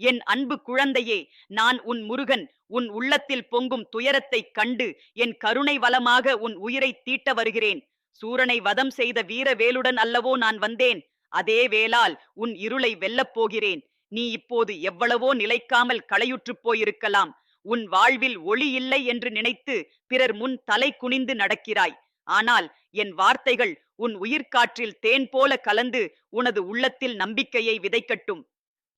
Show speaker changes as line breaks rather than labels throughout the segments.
என் அன்பு குழந்தையே நான் உன் முருகன். உன் உள்ளத்தில் பொங்கும் துயரத்தைக் கண்டு என் கருணை வளமாக உன் உயிரை தீட்ட வருகிறேன். சூரனை வதம் செய்த வீர வேலுடன் அல்லவோ நான் வந்தேன். அதே வேளால் உன் இருளை வெல்லப் போகிறேன். நீ இப்போது எவ்வளவோ நிலைக்காமல் களையுற்றுப் போயிருக்கலாம். உன் வாழ்வில் ஒளி இல்லை என்று நினைத்து பிறர் முன் தலை குனிந்து நடக்கிறாய். ஆனால் என் வார்த்தைகள் உன் உயிர்காற்றில் தேன் போல கலந்து உனது உள்ளத்தில் நம்பிக்கையை விதைக்கட்டும்.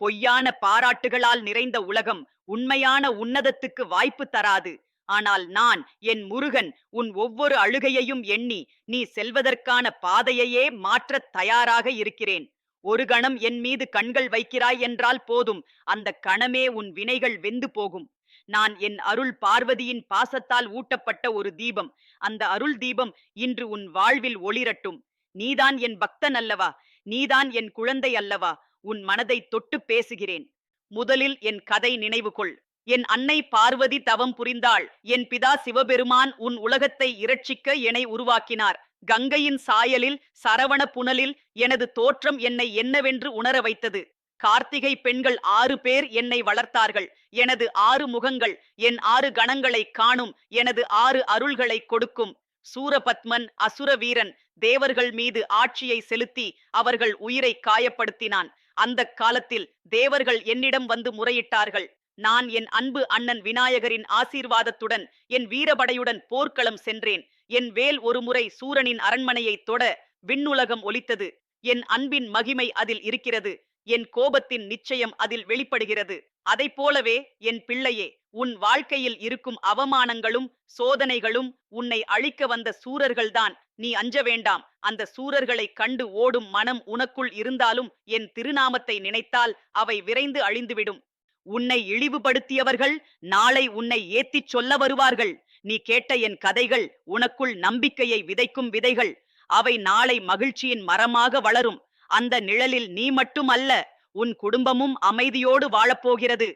பொய்யான பாராட்டுகளால் நிறைந்த உலகம் உண்மையான உன்னதத்துக்கு வாய்ப்பு தராது. ஆனால் நான் என் முருகன் உன் ஒவ்வொரு அழுகையையும் எண்ணி நீ செல்வதற்கான பாதையையே மாற்றத் தயாராக இருக்கிறேன். ஒரு கணம் என் மீது கண்கள் வைக்கிறாய் என்றால் போதும் அந்த கணமே உன் வினைகள் வெந்து போகும். நான் என் அருள் பார்வதியின் பாசத்தால் ஊட்டப்பட்ட ஒரு தீபம். அந்த அருள் தீபம் இன்று உன் வாழ்வில் ஒளிரட்டும். நீதான் என் பக்தன் அல்லவா? நீதான் என் குழந்தை அல்லவா? உன் மனதை தொட்டு பேசுகிறேன். முதலில் என் கதை நினைவு கொள் என் அன்னை பார்வதி தவம் புரிந்தாள். என் பிதா சிவபெருமான் உன் உலகத்தை இரட்சிக்க என்னை உருவாக்கினார். கங்கையின் சாயலில் சரவண புனலில் எனது தோற்றம் என்னை என்னவென்று உணர வைத்தது. கார்த்திகை பெண்கள் ஆறு பேர் என்னை வளர்த்தார்கள். எனது ஆறு முகங்கள் என் ஆறு கணங்களை காணும் எனது ஆறு அருள்களை கொடுக்கும். சூரபத்மன் அசுர வீரன் தேவர்கள் மீது ஆட்சியை செலுத்தி அவர்கள் உயிரை காயப்படுத்தினான். அந்த காலத்தில் தேவர்கள் என்னிடம் வந்து முறையிட்டார்கள். நான் என் அன்பு அண்ணன் விநாயகரின் ஆசீர்வாதத்துடன் என் வீரபடையுடன் போர்க்களம் சென்றேன். என் வேல் ஒருமுறை சூரனின் அரண்மனையைத் தொட விண்ணுலகம் ஒலித்தது. என் அன்பின் மகிமை அதில் இருக்கிறது. என் கோபத்தின் நிச்சயம் அதில் வெளிப்படுகிறது. அதைப் போலவே என் பிள்ளையே உன் வாழ்க்கையில் இருக்கும் அவமானங்களும் சோதனைகளும் உன்னை அழிக்க வந்த சூரர்கள்தான். நீ அஞ்ச வேண்டாம். அந்த சூரர்களை கண்டு ஓடும் மனம் உனக்குள் இருந்தாலும் என் திருநாமத்தை நினைத்தால் அவை விரைந்து அழிந்துவிடும். உன்னை இழிவுபடுத்தியவர்கள் நாளை உன்னை ஏத்திச் சொல்ல வருவார்கள். நீ கேட்ட என் கதைகள் உனக்குள் நம்பிக்கையை விதைக்கும் விதைகள். அவை நாளை மகிழ்ச்சியின் மரமாக வளரும். அந்த நிழலில் நீ மட்டும் அல்ல உன் குடும்பமும் அமைதியோடு வாழப்போகிறது.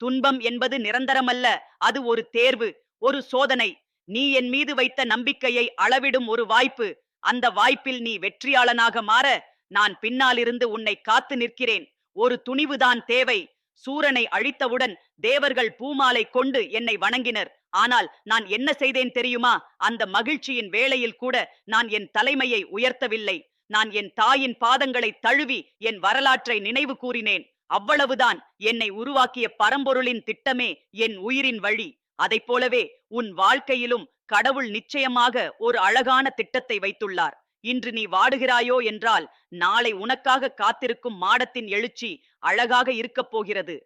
துன்பம் என்பது நிரந்தரமல்ல அது ஒரு தேர்வு ஒரு சோதனை. நீ என் மீது வைத்த நம்பிக்கையை அளவிடும் ஒரு வாய்ப்பு. அந்த வாய்ப்பில் நீ வெற்றியாளனாக மாற நான் பின்னாலிருந்து உன்னை காத்து நிற்கிறேன். ஒரு துணிவுதான் தேவை. சூரனை அழித்தவுடன் தேவர்கள் பூமாலை கொண்டு என்னை வணங்கினர். ஆனால் நான் என்ன செய்தேன் தெரியுமா? அந்த மகிழ்ச்சியின் வேளையில் கூட நான் என் தலைமையை உயர்த்தவில்லை. நான் என் தாயின் பாதங்களை தழுவி என் வரலாற்றை நினைவு கூறினேன். அவ்வளவுதான் என்னை உருவாக்கிய பரம்பொருளின் திட்டமே என் உயிரின் வழி. அதைப் போலவே உன் வாழ்க்கையிலும் கடவுள் நிச்சயமாக ஒரு அழகான திட்டத்தை வைத்துள்ளார். இன்று நீ வாடுகிறாயோ என்றால் நாளை உனக்காக காத்திருக்கும் மாடத்தின் எழுச்சி அழகாக இருக்கப் போகிறது.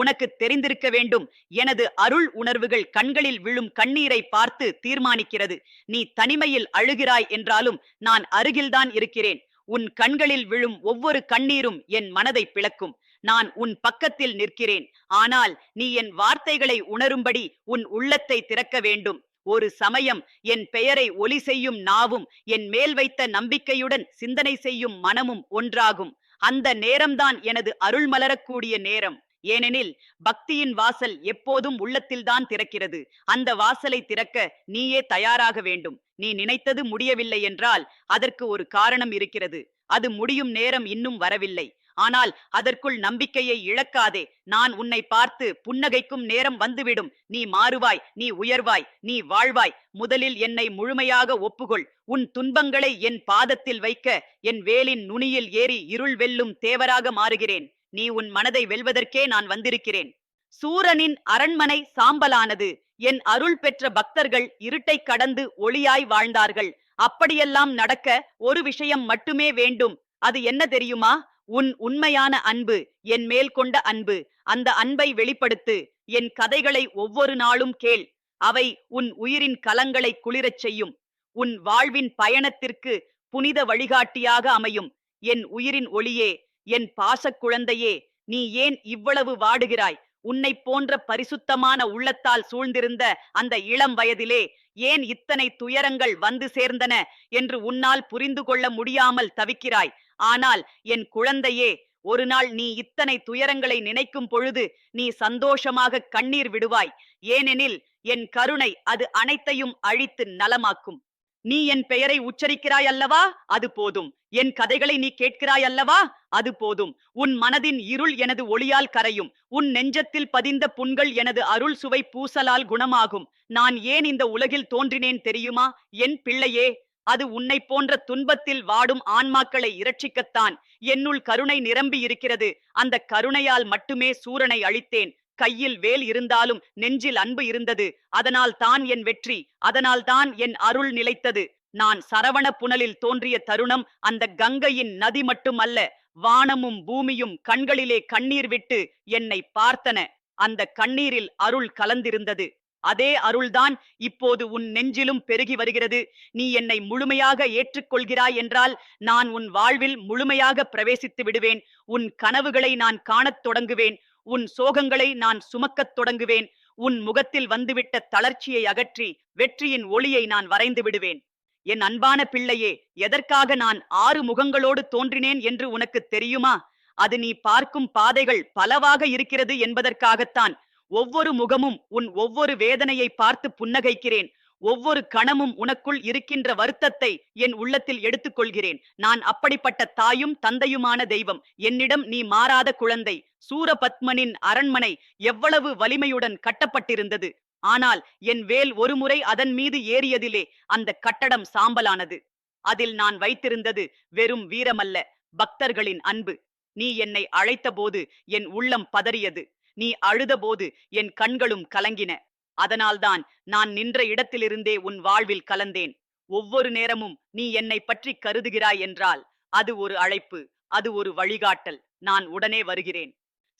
உனக்கு தெரிந்திருக்க வேண்டும். எனது அருள் உணர்வுகள் கண்களில் விழும் கண்ணீரை பார்த்து தீர்மானிக்கிறது. நீ தனிமையில் அழுகிறாய் என்றாலும் நான் அருகில்தான் இருக்கிறேன். உன் கண்களில் விழும் ஒவ்வொரு கண்ணீரும் என் மனதை பிளக்கும். நான் உன் பக்கத்தில் நிற்கிறேன். ஆனால் நீ என் வார்த்தைகளை உணரும்படி உன் உள்ளத்தை திறக்க வேண்டும். ஒரு சமயம் என் பெயரை ஒலி செய்யும் நாவும் என் மேல் வைத்த நம்பிக்கையுடன் சிந்தனை செய்யும் மனமும் ஒன்றாகும். அந்த நேரம்தான் எனது அருள் மலரக்கூடிய நேரம். ஏனெனில் பக்தியின் வாசல் எப்போதும் உள்ளத்தில்தான் திறக்கிறது. அந்த வாசலை திறக்க நீயே தயாராக வேண்டும். நீ நினைத்தது முடியவில்லை என்றால் அதற்கு ஒரு காரணம் இருக்கிறது. அது முடியும் நேரம் இன்னும் வரவில்லை. ஆனால் அதற்குள் நம்பிக்கையை இழக்காதே. நான் உன்னை பார்த்து புன்னகைக்கும் நேரம் வந்துவிடும். நீ மாறுவாய் நீ உயர்வாய் நீ வாழ்வாய். முதலில் என்னை முழுமையாக ஒப்புகொள். உன் துன்பங்களை என் பாதத்தில் வைக்க என் வேலின் நுனியில் ஏறி இருள் வெல்லும் தேவராக மாறுகிறேன். நீ உன் மனதை வெல்வதற்கே நான் வந்திருக்கிறேன். சூரனின் அரண்மனை சாம்பலானது. என் அருள் பெற்ற பக்தர்கள் இருட்டை கடந்து ஒளியாய் வாழ்ந்தார்கள். அப்படியெல்லாம் நடக்க ஒரு விஷயம் மட்டுமே வேண்டும். அது என்ன தெரியுமா? உன் உண்மையான அன்பு என் மேல் கொண்ட அன்பு. அந்த அன்பை வெளிப்படுத்து. என் கதைகளை ஒவ்வொரு நாளும் கேள். அவை உன் உயிரின் கலங்களை குளிரச் செய்யும். உன் வாழ்வின் பயணத்திற்கு புனித வழிகாட்டியாக அமையும். என் உயிரின் ஒளியே என் பாசக் குழந்தையே நீ ஏன் இவ்வளவு வாடுகிறாய்? உன்னைப் போன்ற பரிசுத்தமான உள்ளத்தால் சூழ்ந்திருந்த அந்த இளம் வயதிலே ஏன் இத்தனை துயரங்கள் வந்து சேர்ந்தன என்று உன்னால் புரிந்து கொள்ள முடியாமல் தவிக்கிறாய்? ஆனால் என் குழந்தையே ஒரு நாள் நீ இத்தனை துயரங்களை நினைக்கும் பொழுது நீ சந்தோஷமாக கண்ணீர் விடுவாய். ஏனெனில் என் கருணை அது அனைத்தையும் அழித்து நலமாக்கும். நீ என் பெயரை உச்சரிக்கிறாய் அல்லவா? அது போதும். என் கதைகளை நீ கேட்கிறாய் அல்லவா? அது போதும். உன் மனதின் இருள் எனது ஒளியால் கரையும். உன் நெஞ்சத்தில் பதிந்த புண்கள் எனது அருள் சுவை பூசலால் குணமாகும். நான் ஏன் இந்த உலகில் தோன்றினேன் தெரியுமா? என் பிள்ளையே அது உன்னை போன்ற துன்பத்தில் வாடும் ஆன்மாக்களை இரட்சிக்கத்தான். என்னுள் கருணை நிரம்பி இருக்கிறது. அந்த கருணையால் மட்டுமே சூரனை அழித்தேன். கையில் வேல் இருந்தாலும் நெஞ்சில் அன்பு இருந்தது. அதனால் தான் என் வெற்றி அதனால் தான் என் அருள் நிலைத்தது. நான் சரவண புனலில் தோன்றிய தருணம் அந்த கங்கையின் நதி மட்டுமல்ல வானமும் பூமியும் கண்களிலே கண்ணீர் விட்டு என்னை பார்த்தன. அந்த கண்ணீரில் அருள் கலந்திருந்தது. அதே அருள்தான் இப்போது உன் நெஞ்சிலும் பெருகி வருகிறது. நீ என்னை முழுமையாக ஏற்றுக்கொள்கிறாய் என்றால் நான் உன் வாழ்வில் முழுமையாக பிரவேசித்து விடுவேன். உன் கனவுகளை நான் காணத் தொடங்குவேன். உன் சோகங்களை நான் சுமக்கத் தொடங்குவேன். உன் முகத்தில் வந்துவிட்ட தளர்ச்சியை அகற்றி வெற்றியின் ஒளியை நான் வரைந்து விடுவேன். என் அன்பான பிள்ளையே எதற்காக நான் ஆறு முகங்களோடு தோன்றினேன் என்று உனக்கு தெரியுமா? அது நீ பார்க்கும் பாதைகள் பலவாக இருக்கிறது என்பதற்காகத்தான். ஒவ்வொரு முகமும் உன் ஒவ்வொரு வேதனையை பார்த்து புன்னகைக்கிறேன். ஒவ்வொரு கணமும் உனக்குள் இருக்கின்ற வருத்தத்தை என் உள்ளத்தில் எடுத்துக்கொள்கிறேன். நான் அப்படிப்பட்ட தாயும் தந்தையுமான தெய்வம். என்னிடம் நீ மாறாத குழந்தை. சூரபத்மனின் அரண்மனை எவ்வளவு வலிமையுடன் கட்டப்பட்டிருந்தது. ஆனால் என் வேல் ஒருமுறை அதன் மீது ஏறியதிலே அந்த கட்டடம் சாம்பலானது. அதில் நான் வைத்திருந்தது வெறும் வீரமல்ல பக்தர்களின் அன்பு. நீ என்னை அழைத்தபோது என் உள்ளம் பதறியது. நீ அழுதபோது என் கண்களும் கலங்கின. அதனால்தான் நான் நின்ற இடத்திலிருந்தே உன் வாழ்வில் கலந்தேன். ஒவ்வொரு நேரமும் நீ என்னை பற்றி கருதுகிறாய் என்றால் அது ஒரு அழைப்பு அது ஒரு வழிகாட்டல். நான் உடனே வருகிறேன்.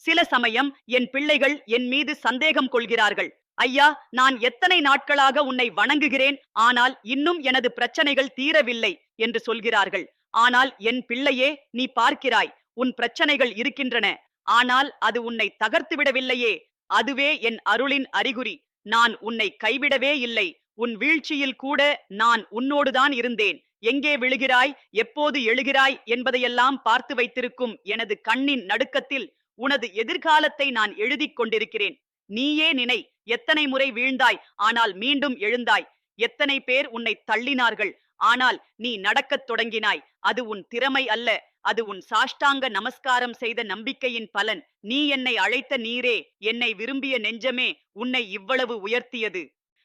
சில சமயம் என் பிள்ளைகள் என் மீது சந்தேகம் கொள்கிறார்கள். ஐயா நான் எத்தனை நாட்களாக உன்னை வணங்குகிறேன்? ஆனால் இன்னும் எனது பிரச்சனைகள் தீரவில்லை என்று சொல்கிறார்கள். ஆனால் என் பிள்ளையே நீ பார்க்கிறாய் உன் பிரச்சனைகள் இருக்கின்றன. ஆனால் அது உன்னை தகர்த்து விடவில்லையே அதுவே என் அருளின் அறிகுறி. நான் உன்னை கைவிடவே இல்லை. உன் வீழ்ச்சியில் கூட நான் உன்னோடுதான் இருந்தேன். எங்கே விழுகிறாய்? எப்போது எழுகிறாய்? என்பதையெல்லாம் பார்த்து வைத்திருக்கும் எனது கண்ணின் நடுக்கத்தில் உனது எதிர்காலத்தை நான் எழுதிக் கொண்டிருக்கிறேன். நீயே நினை எத்தனை முறை வீழ்ந்தாய்? ஆனால் மீண்டும் எழுந்தாய். எத்தனை பேர் உன்னை தள்ளினார்கள்? ஆனால் நீ நடக்கத் தொடங்கினாய். அது உன் திறமை அல்ல. அது உன் சாஷ்டாங்க நமஸ்காரம் செய்த நம்பிக்கையின் பலன். நீ என்னை அழைத்த நீரே என்னை விரும்பிய நெஞ்சமே உன்னை இவ்வளவு உயர்த்தியது.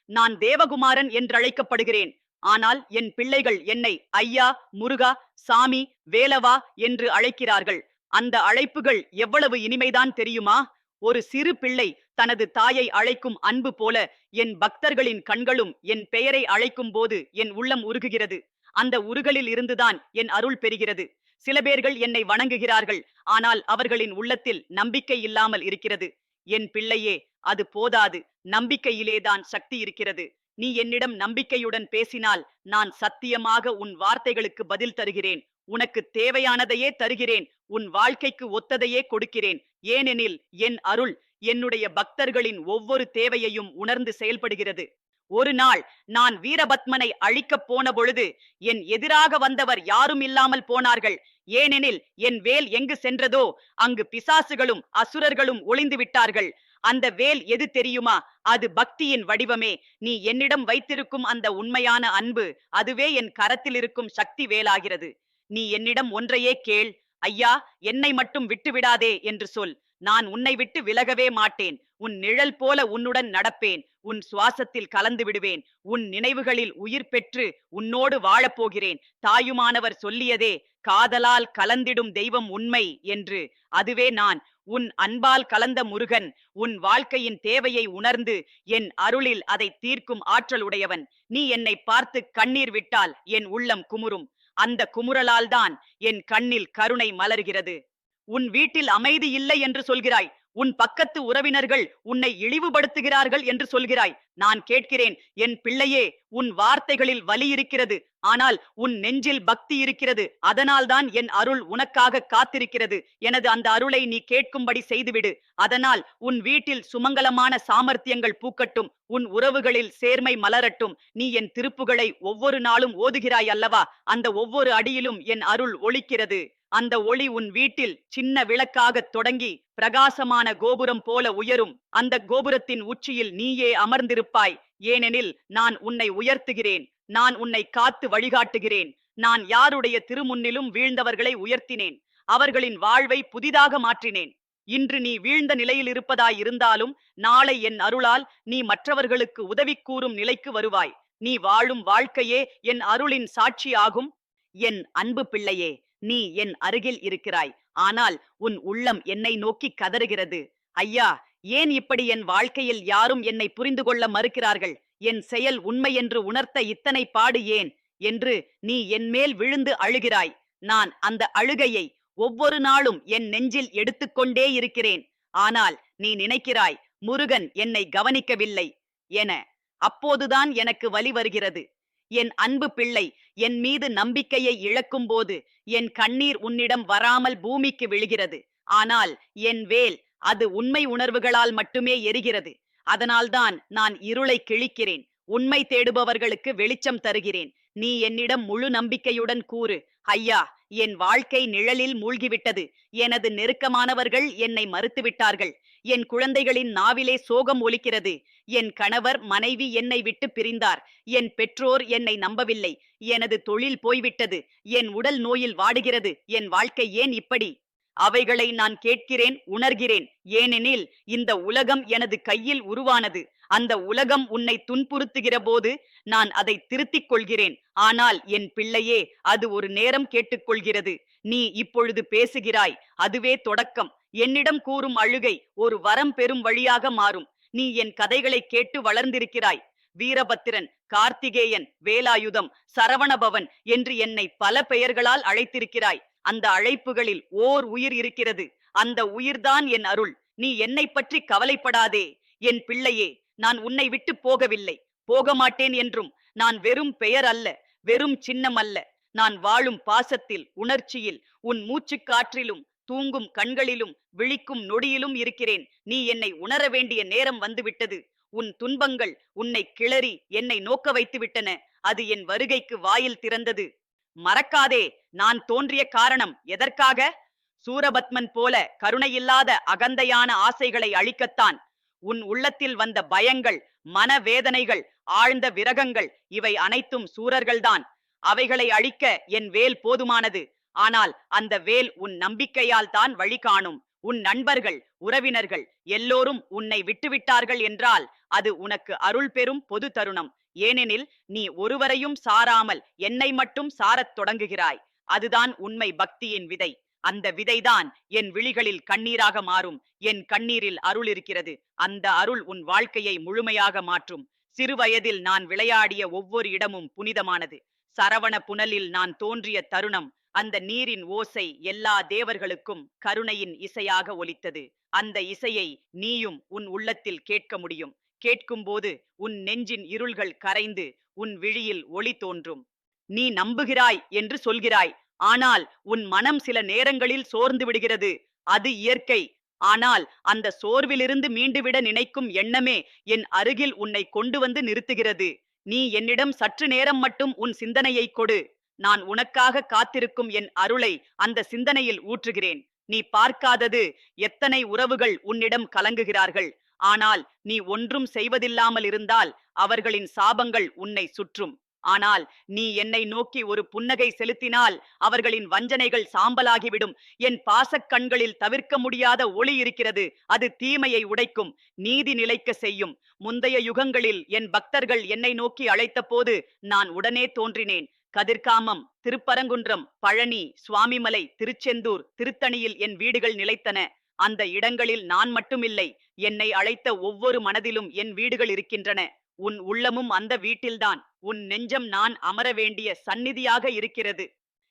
நான் தேவகுமாரன் என்றழைக்கப்படுகிறேன். ஆனால் என் பிள்ளைகள் என்னை ஐயா முருகா சாமி வேலவா என்று அழைக்கிறார்கள். அந்த அழைப்புகள் எவ்வளவு இனிமைதான் தெரியுமா? ஒரு சிறு பிள்ளை தனது தாயை அழைக்கும் அன்பு போல என் பக்தர்களின் கண்களும் என் பெயரை அழைக்கும் போது என் உள்ளம் உருகுகிறது. அந்த உருகலில் இருந்துதான் என் அருள் பெறுகிறது. சில பேர்கள் என்னை வணங்குகிறார்கள் ஆனால் அவர்களின் உள்ளத்தில் நம்பிக்கை இல்லாமல் இருக்கிறது. என் பிள்ளையே அது போதாது நம்பிக்கையிலேதான் சக்தி இருக்கிறது. நீ என்னிடம் நம்பிக்கையுடன் பேசினால் நான் சத்தியமாக உன் வார்த்தைகளுக்கு பதில் தருகிறேன். உனக்கு தேவையானதையே தருகிறேன் உன் வாழ்க்கைக்கு ஒத்ததையே கொடுக்கிறேன். ஏனெனில் என் அருள் என்னுடைய பக்தர்களின் ஒவ்வொரு தேவையையும் உணர்ந்து செயல்படுகிறது. ஒரு நாள் நான் வீரபத்மனை அழிக்கப் போன பொழுது என் எதிராக வந்தவர் யாரும் இல்லாமல் போனார்கள். ஏனெனில் என் வேல் எங்கு சென்றதோ அங்கு பிசாசுகளும் அசுரர்களும் ஒளிந்து விட்டார்கள். அந்த வேல் எது தெரியுமா? அது பக்தியின் வடிவமே. நீ என்னிடம் வைத்திருக்கும் அந்த உண்மையான அன்பு அதுவே என் கரத்தில் இருக்கும் சக்தி வேலாகிறது. நீ என்னிடம் ஒன்றையே கேள். ஐயா என்னை மட்டும் விட்டு விடாதே என்று சொல். நான் உன்னை விட்டு விலகவே மாட்டேன். உன் நிழல் போல உன்னுடன் நடப்பேன். உன் சுவாசத்தில் கலந்து விடுவேன். உன் நினைவுகளில் உயிர் பெற்று உன்னோடு வாழப்போகிறேன். தாயுமானவர் சொல்லியதே காதலால் கலந்திடும் தெய்வம் உண்மை என்று. அதுவே நான் உன் அன்பால் கலந்த முருகன் உன் வாழ்க்கையின் தேவையை உணர்ந்து என் அருளில் அதை தீர்க்கும் ஆற்றல் உடையவன். நீ என்னை பார்த்து கண்ணீர் விட்டால் என் உள்ளம் குமுறும். அந்த குமுறலால்தான் என் கண்ணில் கருணை மலர்கிறது. உன் வீட்டில் அமைதி இல்லை என்று சொல்கிறாய். உன் பக்கத்து உறவினர்கள் உன்னை இழிவுபடுத்துகிறார்கள் என்று சொல்கிறாய். நான் கேட்கிறேன் என் பிள்ளையே உன் வார்த்தைகளில் வலி இருக்கிறது. ஆனால் உன் நெஞ்சில் பக்தி இருக்கிறது. அதனால்தான் என் அருள் உனக்காக காத்திருக்கிறது. எனது அந்த அருளை நீ கேட்கும்படி செய்துவிடு. அதனால் உன் வீட்டில் சுமங்கலமான சாமர்த்தியங்கள் பூக்கட்டும். உன் உறவுகளில் சேர்மை மலரட்டும். நீ என் திருப்புகளை ஒவ்வொரு நாளும் ஓதுகிறாய் அல்லவா? அந்த ஒவ்வொரு அடியிலும் என் அருள் ஒளிக்கிறது அந்த ஒளி உன் வீட்டில் சின்ன விளக்காகத் தொடங்கி பிரகாசமான கோபுரம் போல உயரும். அந்த கோபுரத்தின் உச்சியில் நீயே அமர்ந்திருப்பாய். ஏனெனில் நான் உன்னை உயர்த்துகிறேன். நான் உன்னை காத்து வழிகாட்டுகிறேன். நான் யாருடைய திருமுன்னிலும் வீழ்ந்தவர்களை உயர்த்தினேன். அவர்களின் வாழ்வை புதிதாக மாற்றினேன். இன்று நீ வீழ்ந்த நிலையில் இருப்பதாய் இருந்தாலும் நாளை என் அருளால் நீ மற்றவர்களுக்கு உதவி கூறும் நிலைக்கு வருவாய். நீ வாழும் வாழ்க்கையே என் அருளின் சாட்சியாகும். என் அன்பு பிள்ளையே நீ என் அருகில் இருக்கிறாய். ஆனால் உன் உள்ளம் என்னை நோக்கி கதறுகிறது. ஐயா ஏன் இப்படி என் வாழ்க்கையில் யாரும் என்னை புரிந்து கொள்ள மறுக்கிறார்கள்? என் செயல் உண்மை என்று உணர்த்த இத்தனை பாடு ஏன்? என்று நீ என் மேல் விழுந்து அழுகிறாய். நான் அந்த அழுகையை ஒவ்வொரு நாளும் என் நெஞ்சில் எடுத்துக்கொண்டே இருக்கிறேன். ஆனால் நீ நினைக்கிறாய் முருகன் என்னை கவனிக்கவில்லை. என அப்போதுதான் எனக்கு வலி வருகிறது. என் அன்பு பிள்ளை என் மீது நம்பிக்கையை இழக்கும் போது என் கண்ணீர் உன்னிடம் வராமல் பூமிக்கு விழுகிறது. ஆனால் என் வேல் அது உண்மை உணர்வுகளால் மட்டுமே எரிகிறது. அதனால்தான் நான் இருளை கிழிக்கிறேன். உண்மை தேடுபவர்களுக்கு வெளிச்சம் தருகிறேன். நீ என்னிடம் முழு நம்பிக்கையுடன் கூறு ஐயா என் வாழ்க்கை நிழலில் மூழ்கிவிட்டது. எனது நெருக்கமானவர்கள் என்னை மறுத்துவிட்டார்கள். என் குழந்தைகளின் நாவிலே சோகம் ஒலிக்கிறது. என் கணவர் மனைவி என்னை விட்டு பிரிந்தார். என் பெற்றோர் என்னை நம்பவில்லை. எனது தொழில் போய்விட்டது. என் உடல் நோயில் வாடுகிறது. என் வாழ்க்கை ஏன் இப்படி? அவைகளை நான் கேட்கிறேன் உணர்கிறேன். ஏனெனில் இந்த உலகம் எனது கையில் உருவானது. அந்த உலகம் உன்னை துன்புறுத்துகிற போது நான் அதை திருத்திக் கொள்கிறேன். ஆனால் என் பிள்ளையே அது ஒரு நேரம் கேட்டுக்கொள்கிறது. நீ இப்பொழுது பேசுகிறாய் அதுவே தொடக்கம். என்னிடம் கூறும் அழுகை ஒரு வரம் பெறும் வழியாக மாறும். நீ என் கதைகளை கேட்டு வளர்ந்திருக்கிறாய். வீரபத்திரன் கார்த்திகேயன் வேலாயுதம் சரவணபவன் என்று என்னை பல பெயர்களால் அழைத்திருக்கிறாய். அந்த அழைப்புகளில் ஓர் உயிர் இருக்கிறது. அந்த உயிர்தான் என் அருள். நீ என்னை பற்றி கவலைப்படாதே. என் பிள்ளையே நான் உன்னை விட்டு போகவில்லை. போக மாட்டேன் என்றும் நான் வெறும் பெயர் அல்ல வெறும் சின்னம் அல்ல. நான் வாழும் பாசத்தில் உணர்ச்சியில் உன் மூச்சுக் காற்றிலும் தூங்கும் கண்களிலும் விழிக்கும் நொடியிலும் இருக்கிறேன். நீ என்னை உணர வேண்டிய நேரம் வந்துவிட்டது. உன் துன்பங்கள் உன்னை கிளறி என்னை நோக்க வைத்து விட்டன அது என் வருகைக்கு வாயில் திறந்தது. மறக்காதே. நான் தோன்றிய காரணம் எதற்காக? சூரபத்மன் போல கருணையில்லாத அகந்தையான ஆசைகளை அழிக்கத்தான். உன் உள்ளத்தில் வந்த பயங்கள் மனவேதனைகள் ஆழ்ந்த விரகங்கள் இவை அனைத்தும் சூரர்கள்தான். அவைகளை அழிக்க என் வேல் போதுமானது. ஆனால் அந்த வேல் உன் நம்பிக்கையால் தான் வழி காணும். உன் நண்பர்கள் உறவினர்கள் எல்லோரும் உன்னை விட்டுவிட்டார்கள் என்றால் அது உனக்கு அருள் பெறும் பொது தருணம். ஏனெனில் நீ ஒருவரையும் சாராமல் என்னை மட்டும் சாரத் தொடங்குகிறாய். அதுதான் உண்மை பக்தியின் விதை. அந்த விதைதான் என் விழிகளில் கண்ணீராக மாறும் என் கண்ணீரில் அருள் இருக்கிறது அந்த அருள் உன் வாழ்க்கையை முழுமையாக மாற்றும். சிறுவயதில் நான் விளையாடிய ஒவ்வொரு இடமும் புனிதமானது. சரவண புனலில் நான் தோன்றிய தருணம் அந்த நீரின் ஓசை எல்லா தேவர்களுக்கும் கருணையின் இசையாக ஒலித்தது. அந்த இசையை நீயும் உன் உள்ளத்தில் கேட்க முடியும். கேட்கும்போது உன் நெஞ்சின் இருள்கள் கரைந்து உன் விழியில் ஒளி தோன்றும். நீ நம்புகிறாய் என்று சொல்கிறாய். ஆனால் உன் மனம் சில நேரங்களில் சோர்ந்து விடுகிறது. அது இயற்கை. ஆனால் அந்த சோர்விலிருந்து மீண்டுவிட நினைக்கும் எண்ணமே என் அருகில் உன்னை கொண்டு வந்து நிறுத்துகிறது. நீ என்னிடம் சற்று நேரம் மட்டும் உன் சிந்தனையை கொடு. நான் உனக்காக காத்திருக்கும் என் அருளை அந்த சிந்தனையில் ஊற்றுகிறேன். நீ பார்க்காதது எத்தனை உறவுகள் உன்னிடம் கலங்குகிறார்கள். ஆனால் நீ ஒன்றும் செய்வதில்லாமல் இருந்தால் அவர்களின் சாபங்கள் உன்னை சுற்றும். ஆனால் நீ என்னை நோக்கி ஒரு புன்னகை செலுத்தினால் அவர்களின் வஞ்சனைகள் சாம்பலாகிவிடும். என் பாசக் கண்களில் தவிர்க்க முடியாத ஒளி இருக்கிறது. அது தீமையை உடைக்கும். நீதி நிலைக்க செய்யும். முந்தைய யுகங்களில் என் பக்தர்கள் என்னை நோக்கி அழைத்தபோது நான் உடனே தோன்றினேன். கதிர்காமம் திருப்பரங்குன்றம் பழனி சுவாமிமலை திருச்செந்தூர் திருத்தணியில் என் வீடுகள் நிலைத்தன. அந்த இடங்களில் நான் மட்டுமில்லை. என்னை அழைத்த ஒவ்வொரு மனதிலும் என் வீடுகள் இருக்கின்றன. உன் உள்ளமும் அந்த வீட்டில்தான். உன் நெஞ்சம் நான் அமர வேண்டிய சந்நிதியாக இருக்கிறது.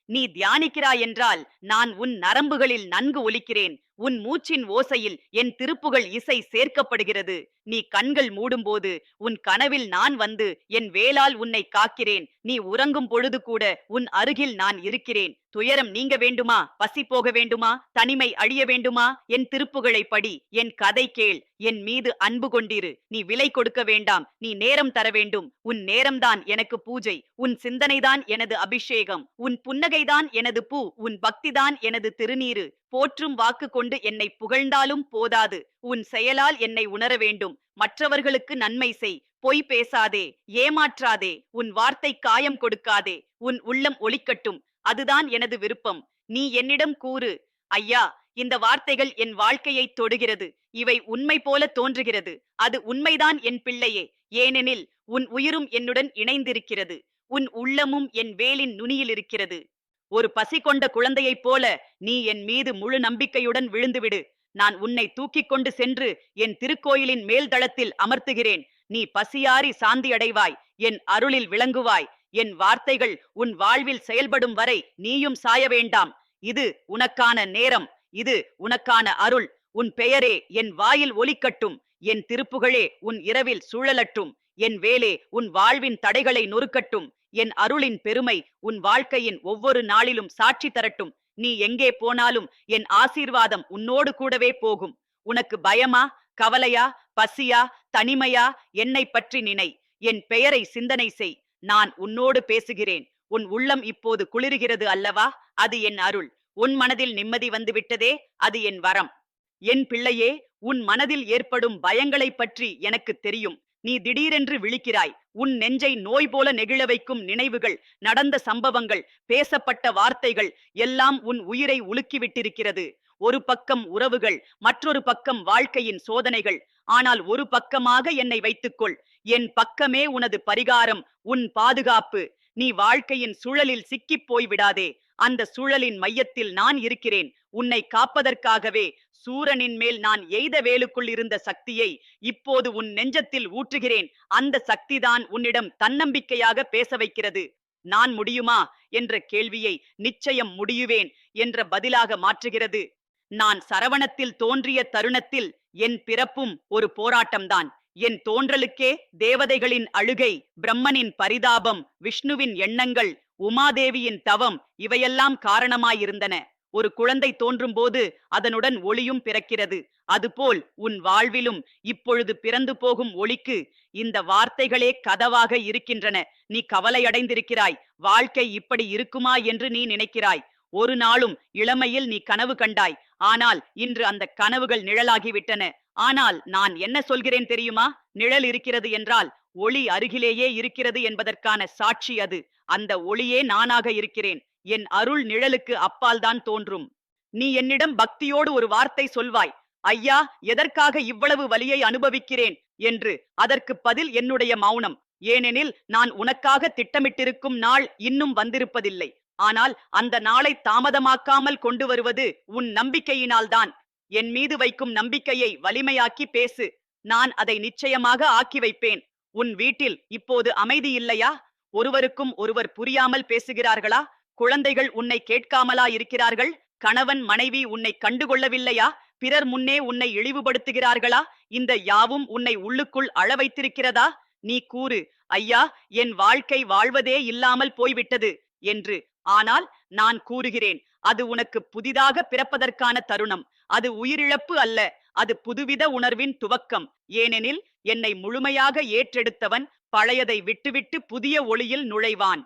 நீ தியானிக்கிறாய் என்றால் நான் உன் நரம்புகளில் நன்கு ஒலிக்கிறேன். உன் மூச்சின் ஓசையில் என் திருப்புகள் இசை சேர்க்கப்படுகிறது. நீ கண்கள் மூடும்போது உன் கனவில் நான் வந்து என் வேளால் உன்னை காக்கிறேன். நீ உறங்கும் பொழுது கூட உன் அருகில் நான் இருக்கிறேன். துயரம் நீங்க வேண்டுமா? பசி போக வேண்டுமா? தனிமை அழிய வேண்டுமா? என் திருப்புகளை படி என் கதை கேள். என் மீது அன்பு கொண்டிரு. நீ விலை கொடுக்க வேண்டாம். நீ நேரம் தர வேண்டும். உன் நேரம்தான் எனக்கு பூஜை. உன் சிந்தனைதான் எனது அபிஷேகம். உன் புன்னகைதான் எனது பூ. உன் பக்திதான் எனது திருநீரு போற்றும் வாக்கு கொண்டு என்னை புகழ்ந்தாலும் போதாது. உன் செயலால் என்னை உணர வேண்டும். மற்றவர்களுக்கு நன்மை செய். பொய் பேசாதே. ஏமாற்றாதே. உன் வார்த்தை காயம் கொடுக்காதே. உன் உள்ளம் ஒலிக்கட்டும் அதுதான் எனது விருப்பம். நீ என்னிடம் கூறு. ஐயா இந்த வார்த்தைகள் என் வாழ்க்கையை தொடுகிறது. இவை உண்மை போல தோன்றுகிறது. அது உண்மைதான் என் பிள்ளையே. ஏனெனில் உன் உயிரும் என்னுடன் இணைந்திருக்கிறது. உன் உள்ளமும் என் வேலின் நுனியில் இருக்கிறது. ஒரு பசி கொண்ட குழந்தையைப் போல நீ என் மீது முழு நம்பிக்கையுடன் விழுந்துவிடு. நான் உன்னை தூக்கிக் கொண்டு சென்று என் திருக்கோயிலின் மேல்தளத்தில் அமர்த்துகிறேன். நீ பசியாரி சாந்தியடைவாய் என் அருளில் விளங்குவாய். என் வார்த்தைகள் உன் வாழ்வில் செயல்படும் வரை நீயும் சாய வேண்டாம். இது உனக்கான நேரம். இது உனக்கான அருள். உன் பெயரே என் வாயில் ஒலிக்கட்டும். என் திருப்புகழே உன் இரவில் சூழலட்டும். என் வேலே உன் வாழ்வின் தடைகளை நொறுக்கட்டும். என் அருளின் பெருமை உன் வாழ்க்கையின் ஒவ்வொரு நாளிலும் சாட்சி தரட்டும். நீ எங்கே போனாலும் என் ஆசீர்வாதம் உன்னோடு கூடவே போகும். உனக்கு பயமா கவலையா பசியா தனிமையா என்னை பற்றி நினை. என் பெயரை சிந்தனை செய். நான் உன்னோடு பேசுகிறேன். உன் உள்ளம் இப்போது குளிர்கிறது அல்லவா? அது என் அருள். உன் மனதில் நிம்மதி வந்துவிட்டதே? அது என் வரம். என் பிள்ளையே உன் மனதில் ஏற்படும் பயங்களைப் பற்றி எனக்கு தெரியும். நீ திடீரென்று விழிக்கிறாய். உன் நெஞ்சை நோய் போல நெகிழ வைக்கும் நினைவுகள் நடந்த சம்பவங்கள் பேசப்பட்ட வார்த்தைகள் எல்லாம் உன் உயிரை உலுக்கிவிட்டிருக்கிறது. ஒரு பக்கம் உறவுகள் மற்றொரு பக்கம் வாழ்க்கையின் சோதனைகள். ஆனால் ஒரு பக்கமாக என்னை வைத்துக்கொள். என் பக்கமே உனது பரிகாரம் உன் பாதுகாப்பு. நீ வாழ்க்கையின் சுழலில் சிக்கிப் போய் விடாதே அந்த சூழலின் மையத்தில் நான் இருக்கிறேன். உன்னை காப்பதற்காகவே சூரனின் மேல் நான் எய்த வேலுக்குள் இருந்த சக்தியை இப்போது உன் நெஞ்சத்தில் ஊற்றுகிறேன். அந்த சக்திதான் உன்னிடம் தன்னம்பிக்கையாக பேச வைக்கிறது. நான் முடியுமா என்ற கேள்வியை நிச்சயம் முடியுவேன் என்ற பதிலாக மாற்றுகிறது. நான் சரவணத்தில் தோன்றிய தருணத்தில் என் பிறப்பும் ஒரு போராட்டம்தான். என் தோன்றலுக்கே தேவதைகளின் அழுகை பிரம்மனின் பரிதாபம் விஷ்ணுவின் எண்ணங்கள் உமாதேவியின் தவம் இவையெல்லாம் காரணமாயிருந்தன. ஒரு குழந்தை தோன்றும் போது அதனுடன் ஒளியும் பிறக்கிறது. அதுபோல் உன் வாழ்விலும் இப்பொழுது பிறந்து போகும் ஒளிக்கு இந்த வார்த்தைகளே கதவாக இருக்கின்றன. நீ கவலையடைந்திருக்கிறாய். வாழ்க்கை இப்படி இருக்குமா என்று நீ நினைக்கிறாய். ஒரு நாளும் இளமையில் நீ கனவு கண்டாய். ஆனால் இன்று அந்த கனவுகள் நிழலாகிவிட்டன. ஆனால் நான் என்ன சொல்கிறேன் தெரியுமா? நிழல் இருக்கிறது என்றால் ஒளி அருகிலேயே இருக்கிறது என்பதற்கான சாட்சி அது. அந்த ஒளியே நானாக இருக்கிறேன். என் அருள் நிழலுக்கு அப்பால் தான் தோன்றும். நீ என்னிடம் பக்தியோடு ஒரு வார்த்தை சொல்வாய். ஐயா எதற்காக இவ்வளவு வலியை அனுபவிக்கிறேன்? என்று. அதற்கு பதில் என்னுடைய மௌனம். ஏனெனில் நான் உனக்காக திட்டமிட்டிருக்கும் நாள் இன்னும் வந்திருப்பதில்லை. ஆனால் அந்த நாளை தாமதமாக்காமல் கொண்டு வருவது உன் நம்பிக்கையினால்தான். என் மீது வைக்கும் நம்பிக்கையை வலிமையாக்கி பேசு. நான் அதை நிச்சயமாக ஆக்கி வைப்பேன். உன் வீட்டில் இப்போது அமைதி இல்லையா? ஒருவருக்கும் ஒருவர் புரியாமல் பேசுகிறார்களா? குழந்தைகள் உன்னை கேட்காமலா இருக்கிறார்கள்? கணவன் மனைவி உன்னை கண்டுகொள்ளவில்லையா? பிறர் முன்னே உன்னை இழிவுபடுத்துகிறார்களா? இந்த யாவும் உன்னை உள்ளுக்குள் அழ வைத்திருக்கிறதா? நீ கூறு ஐயா என் வாழ்க்கை வாழ்வதே இல்லாமல் போய்விட்டது என்று. ஆனால் நான் கூறுகிறேன் அது உனக்கு புதிதாக பிறப்பதற்கான தருணம். அது உயிரிழப்பு அல்ல. அது புதுவித உணர்வின் துவக்கம். ஏனெனில் என்னை முழுமையாக ஏற்றெடுத்தவன் பழையதை விட்டுவிட்டு புதிய ஒளியில் நுழைவான்.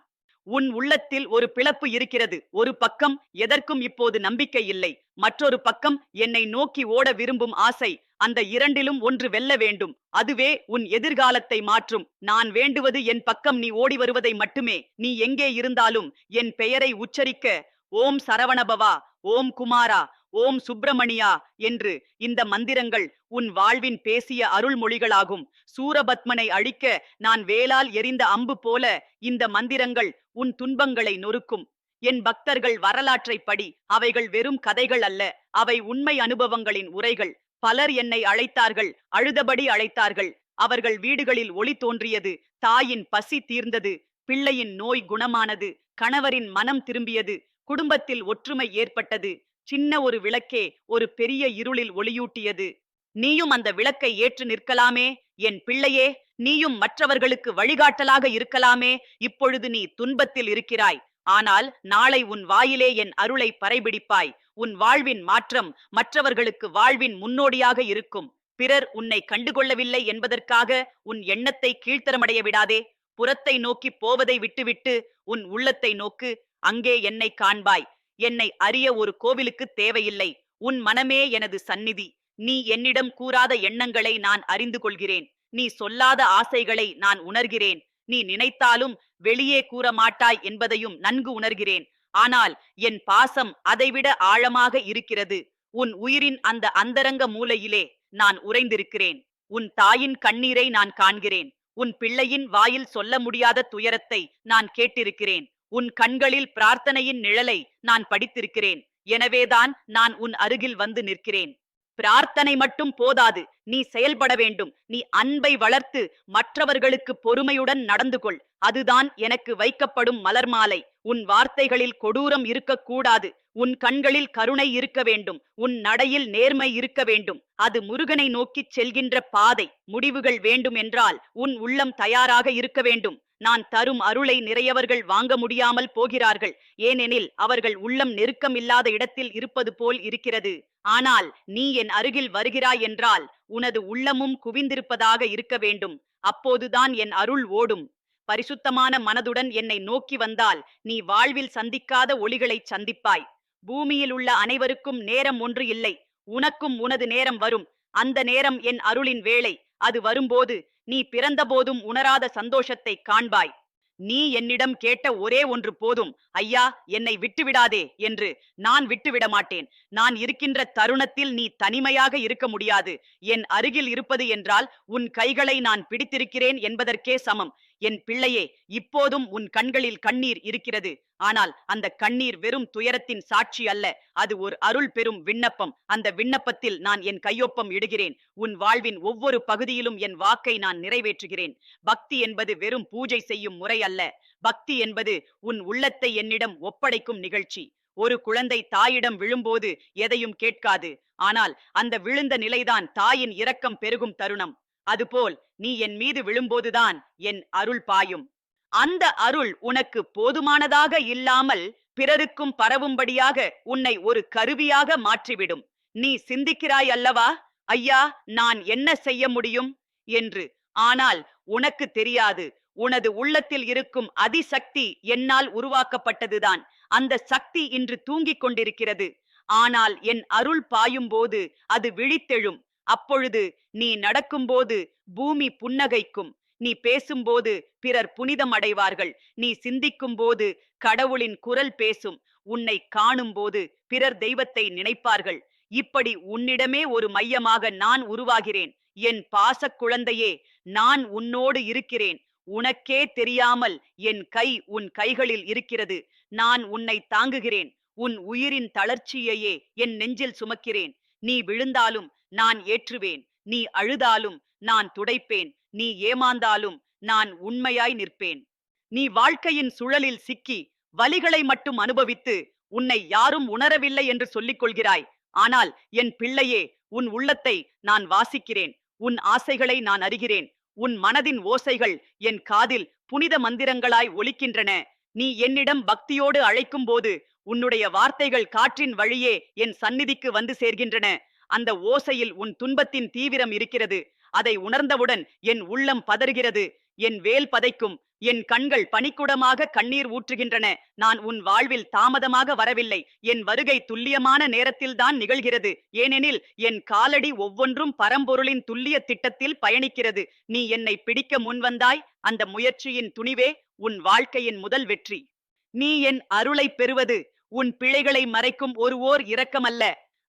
உன் உள்ளத்தில் ஒரு பிளப்பு இருக்கிறது. ஒரு பக்கம் எதற்கும் இப்போது நம்பிக்கை இல்லை. மற்றொரு பக்கம் என்னை நோக்கி ஓட விரும்பும் ஆசை. அந்த இரண்டிலும் ஒன்று வெல்ல வேண்டும். அதுவே உன் எதிர்காலத்தை மாற்றும். நான் வேண்டுவது என் பக்கம் நீ ஓடி வருவதை மட்டுமே. நீ எங்கே இருந்தாலும் என் பெயரை உச்சரிக்க. ஓம் சரவணபவா. ஓம் குமாரா ஓம் சுப்பிரமணியா என்று இந்த மந்திரங்கள் உன் வாழ்வின் பேசிய அருள்மொழிகளாகும். சூரபத்மனை அழிக்க நான் வேலால் எரிந்த அம்பு போல இந்த மந்திரங்கள் உன் துன்பங்களை நொறுக்கும். என் பக்தர்கள் வரலாற்றை படி அவைகள் வெறும் கதைகள் அல்ல அவை உண்மை அனுபவங்களின் உரைகள். பலர் என்னை அழைத்தார்கள் அழுதபடி அழைத்தார்கள். அவர்கள் வீடுகளில் ஒளி தோன்றியது தாயின் பசி தீர்ந்தது பிள்ளையின் நோய் குணமானது கணவரின் மனம் திரும்பியது குடும்பத்தில் ஒற்றுமை ஏற்பட்டது. சின்ன ஒரு விளக்கே ஒரு பெரிய இருளில் ஒளியூட்டியது. நீயும் அந்த விளக்கை ஏற்று நிற்கலாமே என் பிள்ளையே நீயும் மற்றவர்களுக்கு வழிகாட்டலாக இருக்கலாமே இப்பொழுது நீ துன்பத்தில் இருக்கிறாய். ஆனால் நாளை உன் வாயிலே என் அருளை பறைபிடிப்பாய். உன் வாழ்வின் மாற்றம் மற்றவர்களுக்கு வாழ்வின் முன்னோடியாக இருக்கும். பிறர் உன்னை கண்டுகொள்ளவில்லை என்பதற்காக உன் எண்ணத்தை கீழ்த்தரமடைய விடாதே. புறத்தை நோக்கி போவதை விட்டுவிட்டு உன் உள்ளத்தை நோக்கு. அங்கே என்னை காண்பாய். என்னை அறிய ஒரு கோவிலுக்கு தேவையில்லை. உன் மனமே எனது சந்நிதி. நீ என்னிடம் கூறாத எண்ணங்களை நான் அறிந்து கொள்கிறேன். நீ சொல்லாத ஆசைகளை நான் உணர்கிறேன். நீ நினைத்தாலும் வெளியே கூற மாட்டாய் என்பதையும் நன்கு உணர்கிறேன். ஆனால் என் பாசம் அதைவிட ஆழமாக இருக்கிறது. உன் உயிரின் அந்த அந்தரங்க மூலையிலே நான் உறைந்திருக்கிறேன். உன் தாயின் கண்ணீரை நான் காண்கிறேன். உன் பிள்ளையின் வாயில் சொல்ல முடியாத துயரத்தை நான் கேட்டிருக்கிறேன். உன் கண்களில் பிரார்த்தனையின் நிழலை நான் படித்திருக்கிறேன். எனவேதான் நான் உன் அருகில் வந்து நிற்கிறேன். பிரார்த்தனை மட்டும் போதாது நீ செயல்பட வேண்டும். நீ அன்பை வளர்த்து மற்றவர்களுக்கு பொறுமையுடன் நடந்து கொள். அதுதான் எனக்கு வைக்கப்படும் மலர் மாலை. உன் வார்த்தைகளில் கொடூரம் இருக்கக்கூடாது. உன் கண்களில் கருணை இருக்க வேண்டும். உன் நடையில் நேர்மை இருக்க வேண்டும். அது முருகனை நோக்கிச் செல்கின்ற பாதை. முடிவுகள் வேண்டும் என்றால் உன் உள்ளம் தயாராக இருக்க வேண்டும். நான் தரும் அருளை நிறையவர்கள் வாங்க முடியாமல் போகிறார்கள். ஏனெனில் அவர்கள் உள்ளம் நெருக்கம் இல்லாத இடத்தில் இருப்பது போல் இருக்கிறது. ஆனால் நீ என் அருகில் வருகிறாய் என்றால் உனது உள்ளமும் குவிந்திருப்பதாக இருக்க வேண்டும். அப்போதுதான் என் அருள் ஓடும். பரிசுத்தமான மனதுடன் என்னை நோக்கி வந்தால் நீ வாழ்வில் சந்திக்காத ஒளிகளைச் சந்திப்பாய். பூமியில் உள்ள அனைவருக்கும் நேரம் ஒன்று இல்லை. உனக்கும் உனது நேரம் வரும். அந்த நேரம் என் அருளின் வேளை. அது வரும்போது நீ பிறந்தபோதும் உணராத சந்தோஷத்தை காண்பாய். நீ என்னிடம் கேட்ட ஒரே ஒன்று போதும். ஐயா என்னை விட்டுவிடாதே என்று நான் விட்டுவிட மாட்டேன். நான் இருக்கின்ற தருணத்தில் நீ தனிமையாக இருக்க முடியாது. என் அருகில் இருப்பது என்றால் உன் கைகளை நான் பிடித்திருக்கிறேன் என்பதற்கே சமம். என் பிள்ளையே இப்போதும் உன் கண்களில் கண்ணீர் இருக்கிறது. ஆனால் அந்த கண்ணீர் வெறும் துயரத்தின் சாட்சி அல்ல. அது ஒரு அருள் பெறும் விண்ணப்பம். அந்த விண்ணப்பத்தில் நான் என் கையொப்பம் இடுகிறேன். உன் வாழ்வின் ஒவ்வொரு பகுதியிலும் என் வாக்கை நான் நிறைவேற்றுகிறேன். பக்தி என்பது வெறும் பூஜை செய்யும் முறை அல்ல. பக்தி என்பது உன் உள்ளத்தை என்னிடம் ஒப்படைக்கும் நிகழ்ச்சி. ஒரு குழந்தை தாயிடம் விழும்போது எதையும் கேட்காது. ஆனால் அந்த விழுந்த நிலைதான் தாயின் இரக்கம் பெருகும் தருணம். அதுபோல் நீ என் மீது விழும்போதுதான் என் அருள் பாயும். அந்த அருள் உனக்கு போதுமானதாக இல்லாமல் பிறருக்கும் பரவும்படியாக உன்னை ஒரு கருவியாக மாற்றிவிடும். நீ சிந்திக்கிறாய் அல்லவா? ஐயா நான் என்ன செய்ய முடியும்? என்று. ஆனால் உனக்கு தெரியாது. உனது உள்ளத்தில் இருக்கும் அதிசக்தி என்னால் உருவாக்கப்பட்டதுதான். அந்த சக்தி இன்று தூங்கிக் கொண்டிருக்கிறது. ஆனால் என் அருள் பாயும்போது அது விழித்தெழும். அப்பொழுது நீ நடக்கும்போது பூமி புன்னகைக்கும் நீ பேசும்போது பிறர் புனிதம் அடைவார்கள் நீ சிந்திக்கும் போது கடவுளின் குரல் பேசும் உன்னை காணும்போது பிறர் தெய்வத்தை நினைப்பார்கள். இப்படி உன்னிடமே ஒரு மையமாக நான் உருவாகிறேன். என் பாசக் குழந்தையே நான் உன்னோடு இருக்கிறேன். உனக்கே தெரியாமல் என் கை உன் கைகளில் இருக்கிறது. நான் உன்னை தாங்குகிறேன். உன் உயிரின் தளர்ச்சியையே என் நெஞ்சில் சுமக்கிறேன். நீ விழுந்தாலும் நான் ஏற்றுவேன். நீ அழுதாலும் நான் துடைப்பேன். நீ ஏமாந்தாலும் நான் உண்மையாய் நிற்பேன். நீ வாழ்க்கையின் சுழலில் சிக்கி வலிகளை மட்டும் அனுபவித்து உன்னை யாரும் உணரவில்லை என்று சொல்லிக் கொள்கிறாய் ஆனால் என் பிள்ளையே உன் உள்ளத்தை நான் வாசிக்கிறேன். உன் ஆசைகளை நான் அறிகிறேன். உன் மனதின் ஓசைகள் என் காதில் புனித மந்திரங்களாய் ஒலிக்கின்றன. நீ என்னிடம் பக்தியோடு அழைக்கும் போது உன்னுடைய வார்த்தைகள் காற்றின் வழியே என் சந்நிதிக்கு வந்து சேர்கின்றன. அந்த ஓசையில் உன் துன்பத்தின் தீவிரம் இருக்கிறது. அதை உணர்ந்தவுடன் என் உள்ளம் பதறுகிறது. என் வேல் பதைக்கும். என் கண்கள் பனிக்குடமாக கண்ணீர் ஊற்றுகின்றன. நான் உன் வாழ்வில் தாமதமாக வரவில்லை. என் வருகை துல்லியமான நேரத்தில்தான் நிகழ்கிறது. ஏனெனில் என் காலடி ஒவ்வொன்றும் பரம்பொருளின் துல்லிய திட்டத்தில் பயணிக்கிறது. நீ என்னை பிடிக்க முன்வந்தாய். அந்த முயற்சியின் துணிவே உன் வாழ்க்கையின் முதல் வெற்றி. நீ என் அருளை பெறுவது உன் பிழைகளை மறைக்கும் ஒரு ஓர் இரக்கமல்ல.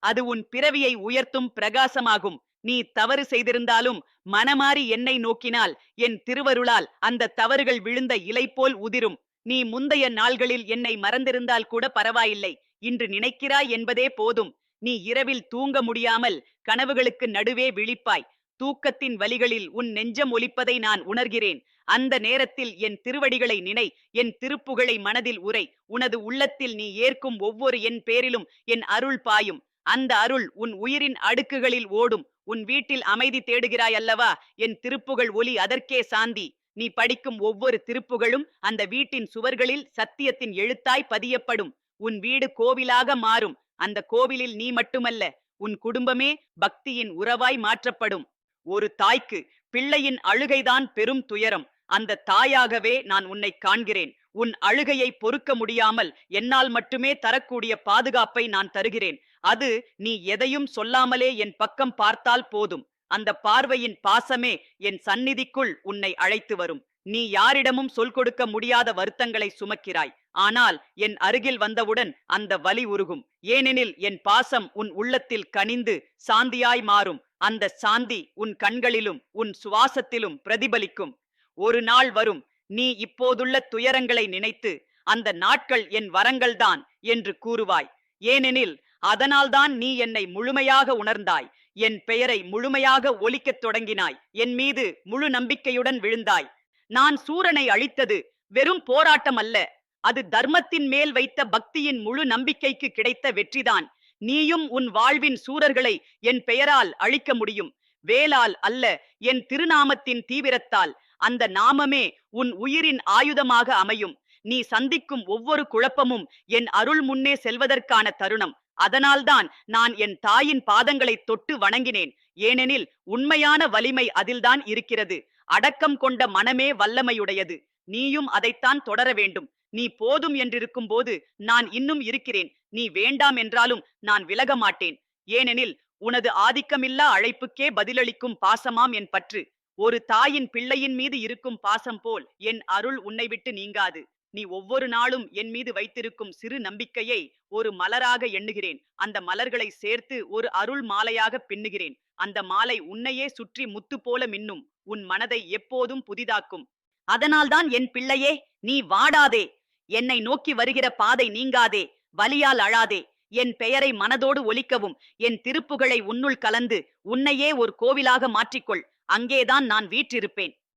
அது உன் பிறவியை உயர்த்தும் பிரகாசமாகும். நீ தவறு செய்திருந்தாலும் மனமாறி என்னை நோக்கினால் என் திருவருளால் அந்த தவறுகள் விழுந்த இலை போல் உதிரும். நீ முந்தைய நாள்களில் என்னை மறந்திருந்தால் கூட பரவாயில்லை. இன்று நினைக்கிறாய் என்பதே போதும். நீ இரவில் தூங்க முடியாமல் கனவுகளுக்கு நடுவே விழிப்பாய். தூக்கத்தின் வலிகளில் உன் நெஞ்சம் ஒலிப்பதை நான் உணர்கிறேன். அந்த நேரத்தில் என் திருவடிகளை நினை என் திருப்புகளை மனதில் உரை. உனது உள்ளத்தில் நீ ஏற்கும் ஒவ்வொரு என் பேரிலும் என் அருள் பாயும். அந்த அருள் உன் உயிரின் அடுக்குகளில் ஓடும். உன் வீட்டில் அமைதி தேடுகிறாய் அல்லவா? என் திருப்புகள் ஒலி அதற்கே சாந்தி. நீ படிக்கும் ஒவ்வொரு திருப்புகளும் அந்த வீட்டின் சுவர்களில் சத்தியத்தின் எழுத்தாய் பதியப்படும். உன் வீடு கோவிலாக மாறும். அந்த கோவிலில் நீ மட்டுமல்ல உன் குடும்பமே பக்தியின் உறவாய் மாற்றப்படும். ஒரு தாய்க்கு பிள்ளையின் அழுகைதான் பெரும் துயரம். அந்த தாயாகவே நான் உன்னை காண்கிறேன். உன் அழுகையை பொறுக்க முடியாமல் என்னால் மட்டுமே தரக்கூடிய பாதுகாப்பை நான் தருகிறேன். அது நீ எதையும் சொல்லாமலே என் பக்கம் பார்த்தால் போதும். அந்த பார்வையின் பாசமே என் சந்நிதிக்குள் உன்னை அழைத்து வரும். நீ யாரிடமும் சொல் கொடுக்க முடியாத வருத்தங்களை சுமக்கிறாய். ஆனால் என் அருகில் வந்தவுடன் அந்த வலி உருகும். ஏனெனில் என் பாசம் உன் உள்ளத்தில் கனிந்து சாந்தியாய் மாறும். அந்த சாந்தி உன் கண்களிலும் உன் சுவாசத்திலும் பிரதிபலிக்கும். ஒரு நாள் வரும் நீ இப்போதுள்ள துயரங்களை நினைத்து அந்த நாட்கள் என் வரங்கள்தான் என்று கூறுவாய். ஏனெனில் அதனால்தான் நீ என்னை முழுமையாக உணர்ந்தாய். என் பெயரை முழுமையாக ஒலிக்கத் தொடங்கினாய். என் மீது முழு நம்பிக்கையுடன் விழுந்தாய். நான் சூரனை அழித்தது வெறும் போராட்டம் அல்ல அது தர்மத்தின் மேல் வைத்த பக்தியின் முழு நம்பிக்கைக்கு கிடைத்த வெற்றிதான். நீயும் உன் வாழ்வின் சூரர்களை என் பெயரால் அழிக்க முடியும். வேலால் அல்ல என் திருநாமத்தின் தீவிரத்தால். அந்த நாமமே உன் உயிரின் ஆயுதமாக அமையும். நீ சந்திக்கும் ஒவ்வொரு குழப்பமும் என் அருள் முன்னே செல்வதற்கான தருணம். அதனால்தான் நான் என் தாயின் பாதங்களை தொட்டு வணங்கினேன். ஏனெனில் உண்மையான வலிமை அதில்தான் இருக்கிறது. அடக்கம் கொண்ட மனமே வல்லமையுடையது. நீயும் அதைத்தான் தொடர வேண்டும். நீ போதும் என்றிருக்கும் போது நான் இன்னும் இருக்கிறேன். நீ வேண்டாம் என்றாலும் நான் விலக மாட்டேன். ஏனெனில் உனது ஆதிக்கமில்லா அழைப்புக்கே பதிலளிக்கும் பாசமாம் என் பற்று. ஒரு தாயின் பிள்ளையின் மீது இருக்கும் பாசம் போல் என் அருள் உன்னை விட்டு நீங்காது. நீ ஒவ்வொரு நாளும் என் மீது வைத்திருக்கும் சிறு நம்பிக்கையை ஒரு மலராக எண்ணுகிறேன். அந்த மலர்களை சேர்த்து ஒரு அருள் மாலையாக பின்னுகிறேன். அந்த மாலை உன்னையே சுற்றி முத்து போல மின்னும். உன் மனதை எப்போதும் புதிதாக்கும். அதனால்தான் என் பிள்ளையே நீ வாடாதே. என்னை நோக்கி வருகிற பாதை நீங்காதே வலியால் அழாதே. என் பெயரை மனதோடு ஒலிக்கவும் என் திருப்புகளை உன்னுள் கலந்து உன்னையே ஒரு கோவிலாக மாற்றிக்கொள். அங்கேதான் நான் வீற்றிருப்பேன்.